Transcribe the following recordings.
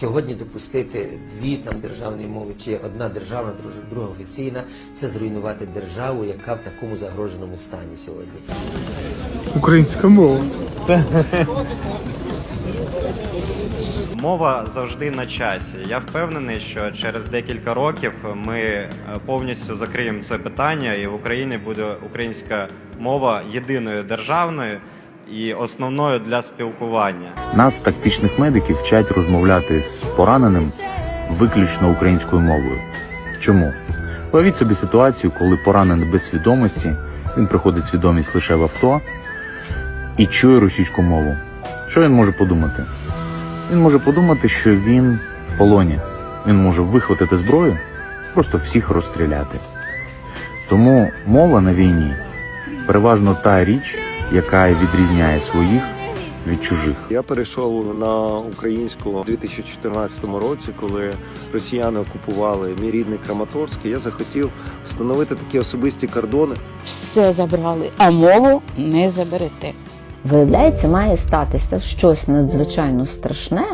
Сьогодні допустити дві там державні мови, чи одна державна, друж- друга офіційна, це зруйнувати державу, яка в такому загроженому стані сьогодні. Українська мова. Мова завжди на часі. Я впевнений, що через декілька років ми е, повністю закриємо це питання, і в Україні буде українська мова єдиною державною і основною для спілкування. Нас, тактичних медиків, вчать розмовляти з пораненим виключно українською мовою. Чому? Уявіть собі ситуацію, коли поранений без свідомості, він приходить свідомість лише в авто і чує російську мову. Що він може подумати? Він може подумати, що він в полоні. Він може вихватити зброю, просто всіх розстріляти. Тому мова на війні переважно та річ, яка відрізняє своїх від чужих. Я перейшов на українську у 2014 році, коли росіяни окупували мій рідний Краматорськ. Я захотів встановити такі особисті кордони. все забрали, а мову не заберете. Виявляється, має статися щось надзвичайно страшне,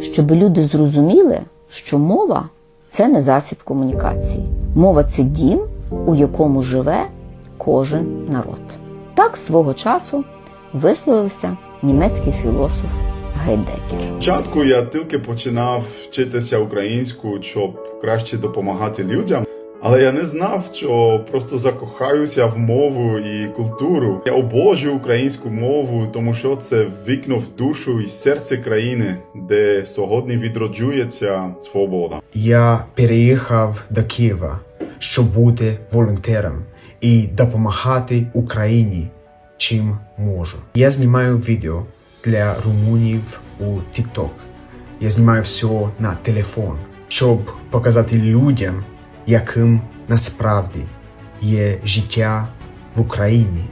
щоб люди зрозуміли, що мова це не засіб комунікації. Мова це дім, у якому живе кожен народ. Так свого часу висловився німецький філософ Гайдекер. Спочатку я тільки починав вчитися українську, щоб краще допомагати людям. Але я не знав, що просто закохаюся в мову і культуру. Я обожнюю українську мову, тому що це вікно в душу і серце країни, де сьогодні відроджується свобода. Я переїхав до Києва, щоб бути волонтером і допомагати Україні чим можу. Я знімаю відео для румунів у TikTok. Я знімаю все на телефон, щоб показати людям, яким насправді є життя в Україні.